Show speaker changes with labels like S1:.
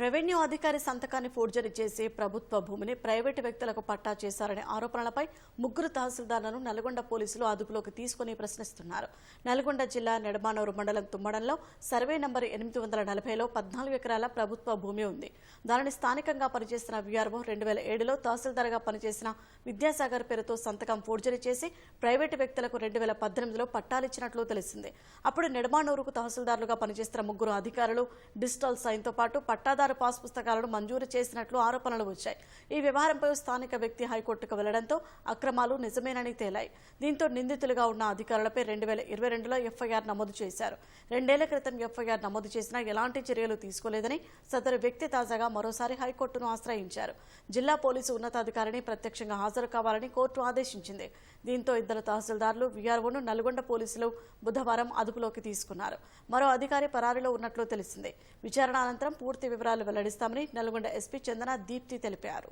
S1: Revenue అధికారి సంతకాన్ని forgery చేసి ప్రభుత్వ భూమిని ప్రైవేటు వ్యక్తులకు పట్టా చేశారనే ఆరోపణలపై ముగ్గురు తహసీల్దార్లను నల్గొండ పోలీసులు అదుపులోకి తీసుకుని ప్రశ్నిస్తున్నారు. నల్గొండ జిల్లా నెడమానూరు మండలం తుమ్మడంలో సర్వే నంబర్ ఎనిమిది వందల నలభైలో పద్నాలుగు ఎకరాల ప్రభుత్వ భూమి ఉంది. దానిని స్థానికంగా పనిచేసిన వీఆర్ఓ రెండు వేల ఏడులో తహసీల్దార్గా పనిచేసిన విద్యాసాగర్ పేరుతో సంతకం ఫోర్జరీ చేసి ప్రైవేటు వ్యక్తులకు రెండు వేల పద్దెనిమిదిలో పట్టాలిచ్చినట్లు తెలిసింది. అప్పుడు నెడమానూరుకు తహసీల్దారులుగా పనిచేస్తున్న ముగ్గురు అధికారులు డిజిటల్ సైన్తో పాటు పట్టాదారు పాస్ పుస్తకాలను మంజూరు చేసినట్లు ఆరోపణలు వచ్చాయి. ఈ వ్యవహారంపై స్థానిక వ్యక్తి హైకోర్టుకు వెళ్ళడంతో అక్రమాలు నిజమేనని తేలాయి. దీంతో నిందితులుగా ఉన్న అధికారులపై రెండు వేల ఇరవై రెండులో ఎఫ్ఐఆర్ నమోదు చేశారు. రెండేళ్ళ క్రితం ఎఫ్ఐఆర్ నమోదు చేసినా ఎలాంటి చర్యలు తీసుకోలేదని సదరు వ్యక్తి తాజాగా మరోసారి హైకోర్టును ఆశ్రయించారు. జిల్లా పోలీసు ఉన్నతాధికారిని ప్రత్యక్షంగా హాజరు కావాలని కోర్టు ఆదేశించింది. దీంతో ఇద్దరు తహసీల్దార్లు వీఆర్ఓను నల్గొండ పోలీసులు బుధవారం అదుపులోకి తీసుకున్నారు. మరో అధికారి పరారీలో ఉన్నట్లు తెలిసింది. విచారణ అనంతరం పూర్తి వివరాలు వెల్లడిస్తామని నల్గొండ ఎస్పీ చందన దీప్తి తెలిపారు.